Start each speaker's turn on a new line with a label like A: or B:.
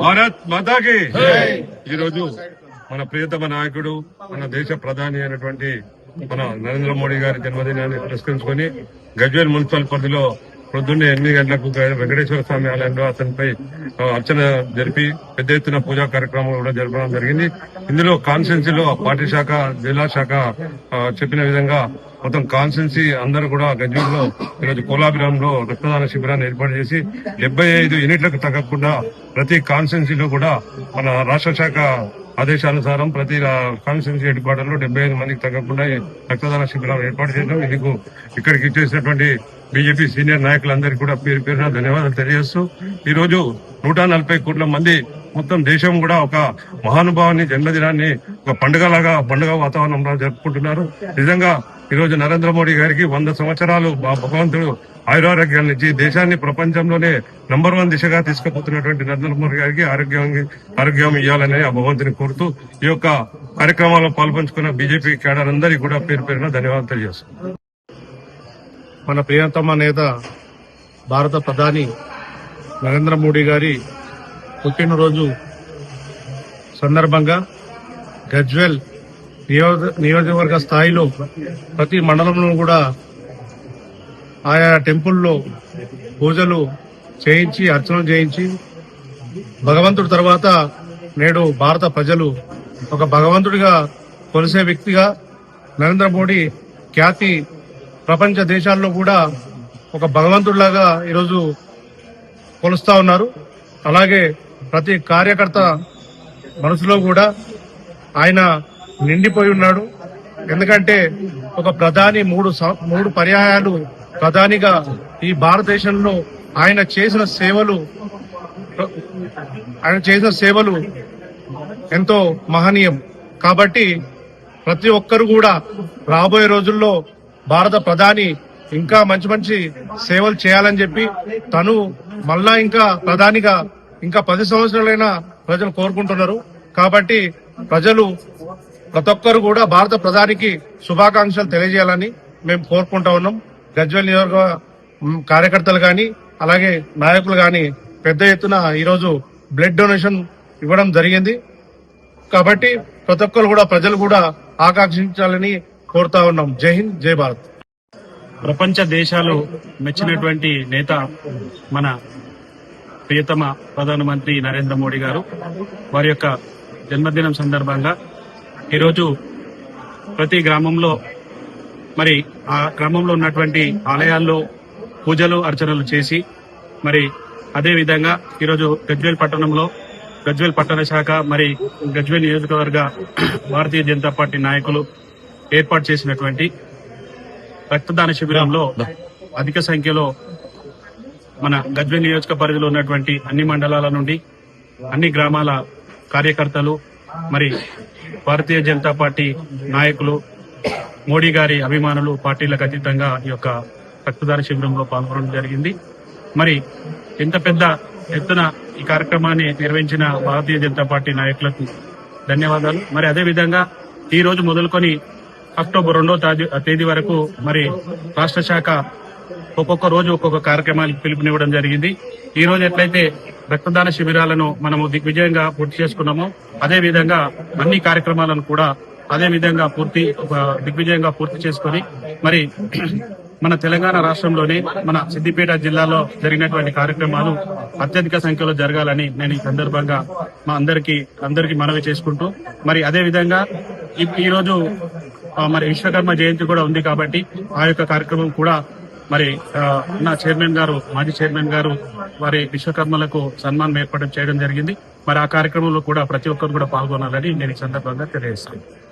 A: భారత్ మాతాకి ఈరోజు మన ప్రియతమ నాయకుడు మన దేశ ప్రధాని అయినటువంటి మన నరేంద్ర మోడీ గారి జన్మదినాన్ని పురస్కరించుకొని గజ్వేల్ మున్సిపల్ పరిధిలో పొద్దున్నే ఎనిమిది గంటలకు వెంకటేశ్వర స్వామి ఆలయంలో అతనిపై అర్చన జరిపి పెద్ద ఎత్తున పూజా కార్యక్రమం కూడా జరపడం జరిగింది. ఇందులో కాన్స్టిట్యున్సీలో పార్టీ శాఖ జిల్లా శాఖ చెప్పిన విధంగా మొత్తం కాన్సెన్సీ అందరూ కూడా గజ్వేల్లో ఈరోజు కోలాభిరాంలో రక్తదాన శిబిరాన్ని ఏర్పాటు చేసి డెబ్బై ఐదు యూనిట్లకు తగ్గకుండా ప్రతి కాన్స్టిట్యున్సీలో కూడా మన రాష్ట్ర శాఖ ఆదేశానుసారం ప్రతి కాన్సెన్సీ హెడ్ క్వార్టర్లో డెబ్బై ఐదు మందికి తగ్గకుండా రక్తదాన శిబిరాలు ఏర్పాటు చేయడం. ఇందుకు ఇక్కడికి ఇచ్చేసినటువంటి బీజేపీ సీనియర్ నాయకులందరికీ కూడా పేరు పేరున ధన్యవాదాలు తెలియజేస్తూ ఈ రోజు నూట నలభై కోట్ల మంది మొత్తం దేశం కూడా ఒక మహానుభావుని జన్మదినాన్ని ఒక పండుగలాగా పండుగ వాతావరణంలో జరుపుకుంటున్నారు. నిజంగా ఈరోజు నరేంద్ర మోడీ గారికి వంద సంవత్సరాలు భగవంతుడు ఆయురారోగ్యాన్ని ఇచ్చి దేశాన్ని ప్రపంచంలోనే నంబర్ వన్ దిశగా తీసుకుపోతున్నటువంటి నరేంద్ర మోడీ గారికి ఆరోగ్యం ఆరోగ్యం ఇవ్వాలని ఆ భగవంతుని కోరుతూ ఈ యొక్క కార్యక్రమాల్లో పాల్పంచుకున్న బీజేపీ కేడర్ అందరికీ కూడా పేరు పేరున ధన్యవాదాలు తెలియజేస్తున్నాను
B: మన ప్రియతమ నేత భారత ప్రధాని నరేంద్ర మోడీ గారి పుట్టినరోజు సందర్భంగా గజ్వెల్ నియోజ నియోజకవర్గ స్థాయిలో ప్రతి మండలంలో కూడా ఆయా టెంపుల్లో పూజలు చేయించి అర్చనలు చేయించి భగవంతుడి తర్వాత నేడు భారత ప్రజలు ఒక భగవంతుడిగా కొలిసే వ్యక్తిగా నరేంద్ర మోడీ ఖ్యాతి ప్రపంచ దేశాల్లో కూడా ఒక భగవంతుడిలాగా ఈరోజు కొలుస్తా ఉన్నారు. అలాగే ప్రతి కార్యకర్త మనసులో కూడా ఆయన నిండిపోయి ఉన్నాడు. ఎందుకంటే ఒక ప్రధాని మూడు మూడు పర్యాయాలు ప్రధానిగా ఈ భారతదేశంలో ఆయన చేసిన సేవలు ఆయన చేసిన సేవలు ఎంతో మహనీయం. కాబట్టి ప్రతి ఒక్కరు కూడా రాబోయే రోజుల్లో భారత ప్రధాని ఇంకా మంచి మంచి సేవలు చేయాలని చెప్పి తను మళ్ళా ఇంకా ప్రధానిగా ఇంకా పది సంవత్సరాలైనా ప్రజలు కోరుకుంటున్నారు. కాబట్టి ప్రజలు ప్రతి ఒక్కరు కూడా భారత ప్రధానికి శుభాకాంక్షలు తెలియజేయాలని మేము కోరుకుంటా ఉన్నాం. గజ్వల్ నియోజక కార్యకర్తలు గాని అలాగే నాయకులు గాని పెద్ద ఎత్తున ఈరోజు బ్లడ్ డొనేషన్ ఇవ్వడం జరిగింది. కాబట్టి ప్రతి ఒక్కరు కూడా ప్రజలు కూడా ఆకాంక్షించాలని కోరుతా ఉన్నాం. జై హింద్ జై భారత్.
C: ప్రపంచ దేశాలు మెచ్చినటువంటి నేత మన ప్రియతమ ప్రధానమంత్రి నరేంద్ర మోడీ గారు. వారి యొక్క జన్మదినం సందర్భంగా ఈరోజు ప్రతి గ్రామంలో మరి ఆ గ్రామంలో ఉన్నటువంటి ఆలయాల్లో పూజలు అర్చనలు చేసి మరి అదే విధంగా ఈరోజు గజ్వేల్ పట్టణంలో గజ్వేల్ పట్టణ శాఖ మరి గజ్వేల్ నియోజకవర్గ భారతీయ జనతా పార్టీ నాయకులు ఏర్పాటు చేసినటువంటి రక్తదాన శిబిరంలో అధిక సంఖ్యలో మన గజ్వేల్ నియోజక పరిధిలో ఉన్నటువంటి అన్ని మండలాల నుండి అన్ని గ్రామాల కార్యకర్తలు మరి భారతీయ జనతా పార్టీ నాయకులు మోడీ గారి అభిమానులు పార్టీలకు అతీతంగా ఈ యొక్క రక్తదాన శిబిరంలో పాల్గొనడం జరిగింది. మరి ఇంత పెద్ద ఎత్తున ఈ కార్యక్రమాన్ని నిర్వహించిన భారతీయ జనతా పార్టీ నాయకులకు ధన్యవాదాలు. మరి అదే విధంగా ఈ రోజు మొదలుకొని అక్టోబర్ రెండో తేదీ వరకు మరి రాష్ట్ర శాఖ ఒక్కొక్క రోజు ఒక్కొక్క కార్యక్రమానికి పిలుపునివ్వడం జరిగింది. ఈ రోజు ఎట్లయితే రక్తదాన శిబిరాలను మనము దిగ్విజయంగా పూర్తి చేసుకున్నామో అదే విధంగా అన్ని కార్యక్రమాలను కూడా అదే విధంగా పూర్తి దిగ్విజయంగా పూర్తి చేసుకొని మరి మన తెలంగాణ రాష్ట్రంలోనే మన సిద్దిపేట జిల్లాలో జరిగినటువంటి కార్యక్రమాలు అత్యధిక సంఖ్యలో జరగాలని నేను ఈ సందర్భంగా మా అందరికి అందరికి మనవి చేసుకుంటూ మరి అదే విధంగా ఈ- రోజు మరి విశ్వకర్మ జయంతి కూడా ఉంది కాబట్టి ఆ యొక్క కార్యక్రమం కూడా మరి నా చైర్మన్ గారు మాజీ చైర్మన్ గారు వారి విశ్వకర్మలకు సన్మానం ఏర్పాటు చేయడం జరిగింది. మరి ఆ కార్యక్రమంలో కూడా ప్రతి ఒక్కరు కూడా పాల్గొనాలని నేను ఈ సందర్భంగా తెలియజేస్తాను